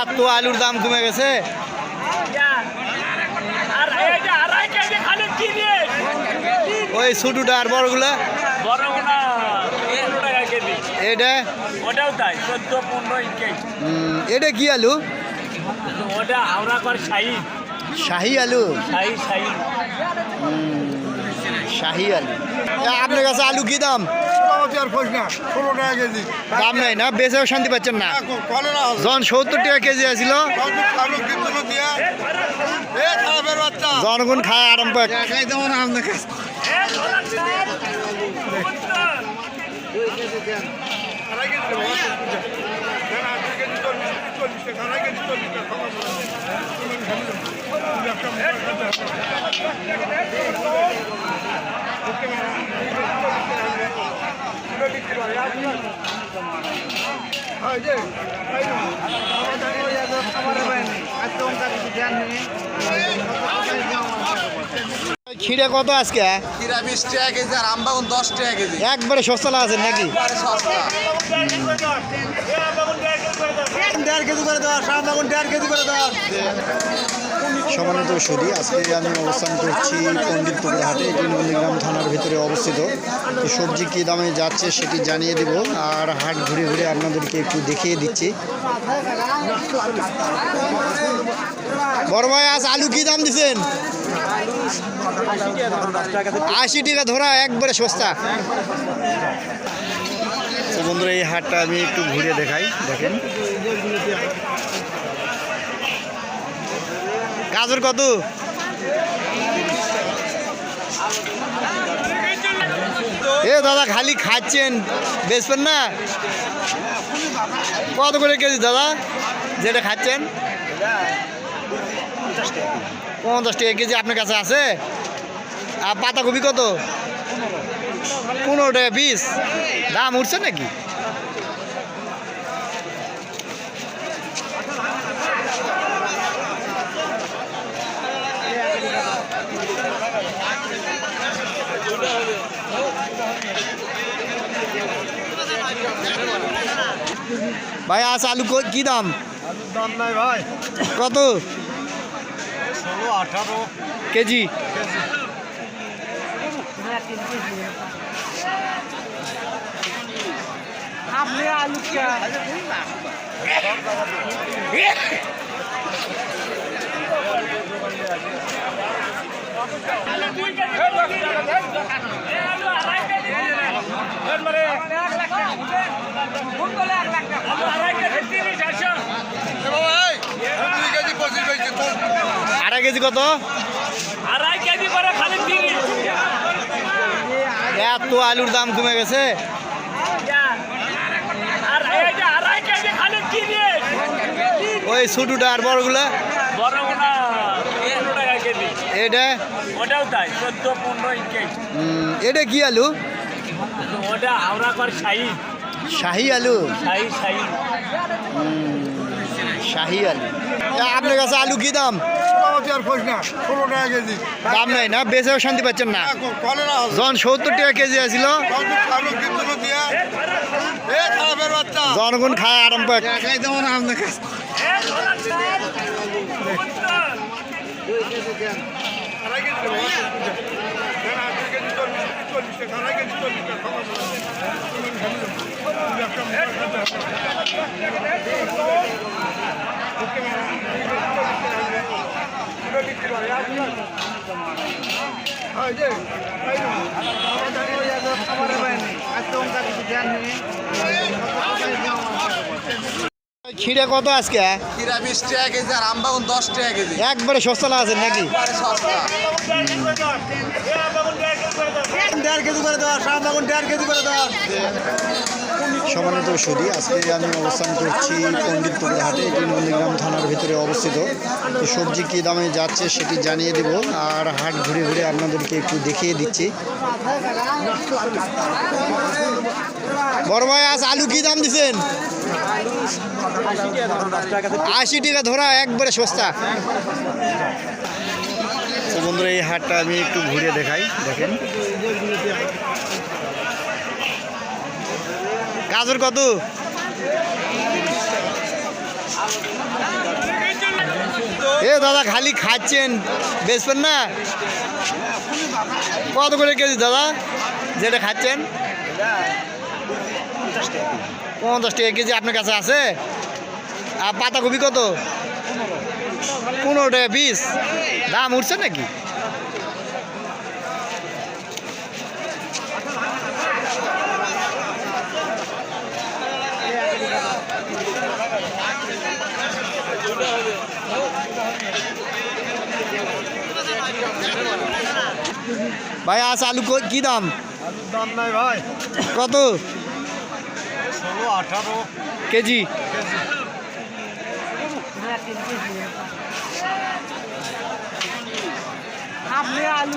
এত আলুর দাম কমে গেছে। ওই ছোটটা আর বড়গুলা? এটা? ওটাও তাই চোদ্দ পনেরো এটা কি আলু? ওটা কর শাহি। শাহি আলু? শাহি শাহি। শাহি আলু। আপনার কাছে আলু কি দাম? আর খোঁজ না ষোলো টাকা কেজি। দাম নাই না বেচেও শান্তি পাচ্ছেন না। কলেরা জন সত্তর টাকা কেজি আছিল। জনগণ খায় আরাম পাক। খাই দেবো খিরে কত আজকে? কিরা বিশ টাকা কেজি আর আমবাগুন দশ টাকা কেজি। একবারে সস্তা আছে নাকি? একবারে সস্তা। দেড় কেজি করে আমবাগুন দেড় কেজি করে দেওয়া সমানিত সুদী আজকে আমি অবস্থান করছি পণ্ডিতপুকুর হাটে এটি নন্দীগ্রাম ভিতরে অবস্থিত। তো সবজি কী দামে যাচ্ছে সেটি জানিয়ে দেব। আর হাট ঘুরে ঘুরে আপনাদেরকে একটু দেখিয়ে দিচ্ছি। বড় ভাই, আজ আলু কি দাম দিচ্ছেন আশি টাকা ধরা, একবারে সস্তা। তো বন্ধুরা, এই হাটটা আমি একটু ঘুরে দেখাই। দেখেন। গাজর কত? এ দাদা, খালি খাচ্ছেন। বেচবেন না? কত করে কেজি দাদা? যেটা খাচ্ছেন? পঞ্চাশ টাকা কেজি। আপনার কাছে আছে? আর পাতাকপি কত? পনেরো টাকা পিস দাম উঠছে নাকি? ভাই আজ আলু কি দাম? দাম নাই ভাই। কত? ষোলো আঠারো। কেজি? আপনি আলু কে ভাই দুই কেজি পঁচিশ হয়েছে তো আড়াই কেজি কত? আড়াই কেজি করে খালি তিরিশ এত আলুর দাম কমে গেছে। ওই ছোটটা আর বড়গুলা? এটা ওটাও তাই চোদ্দ পনেরো এটা কি আলু? ওটা হাওড়া কর শাহি। শাহি আলু? শাহি শাহি। শাহি আলু। আপনার কাছে আলু কি দাম? আর না কেজি। দাম নাই না? বেচেও শান্তি পাচ্ছেন না? জন সত্তর টাকা কেজি আছিল। জনগণ খায় আরাম না আপনার খিরে কত আজকে? কিরা বিশ টাকা কেজি আর আমবাগুন দশ টাকা কেজি। একবারে সস্তা আছে নাকি? একবারে সস্তা। দেড় কেজি করে দেওয়া আমবাগুন দেড় কেজি করে দেওয়া। সমানিত সুদী আজকে আমি অবস্থান করছি পণ্ডিতপুকুর হাটে, এটি নন্দীগ্রাম থানার ভিতরে অবস্থিত। তো সবজি কী দামে যাচ্ছে সেটি জানিয়ে দেব, আর হাট ঘুরে ঘুরে আপনাদেরকে একটু দেখিয়ে দিচ্ছি। বড় ভাই, আজ আলু কী দাম দিছেন? আশি টাকা ধরা, একবারে সস্তা। বন্ধুরা, এই হাটটা আমি একটু ঘুরে দেখাই, দেখেন। গাজর কত? এ দাদা, খালি খাচ্ছেন। বেচবেন না? কত করে কেজি দাদা, যেটা খাচ্ছেন? পঞ্চাশ টাকা কেজি আপনার কাছে আছে? আর পাতাকপি কত? পনেরো টাকা পিস দাম উঠছে নাকি? ভাই আজ আলু কো- কি দাম? দাম নাই ভাই। কত? ষোলো আঠারো। কেজি। আপনি আলু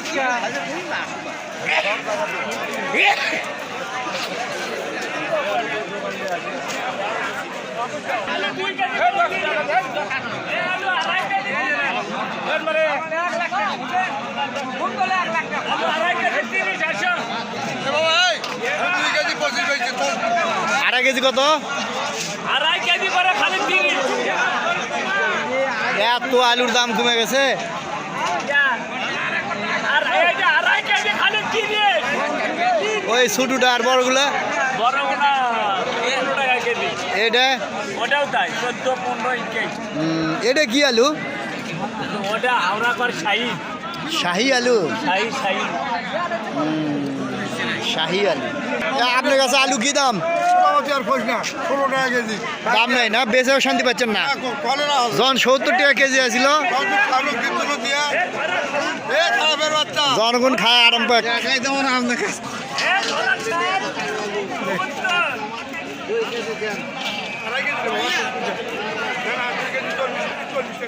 দুই কেজি পঁচিশ হয়েছে তো আড়াই কেজি কত? আড়াই কেজি করে খালি এত আলুর দাম কমে গেছে। ওই ছোটুটা আর বড়গুলা? এটা ওটাও তাই চোদ্দ পনেরো এটা কি আলু? ওটা কর শাহি। শাহি আলু? শাহি শাহি। শাহি আলু। আপনার কাছে আলু কি দাম? দাম নাই না? বেচেও শান্তি পাচ্ছেন না। জন সত্তর টাকা কেজি আছিল। জনগণ খায় আরাম পায়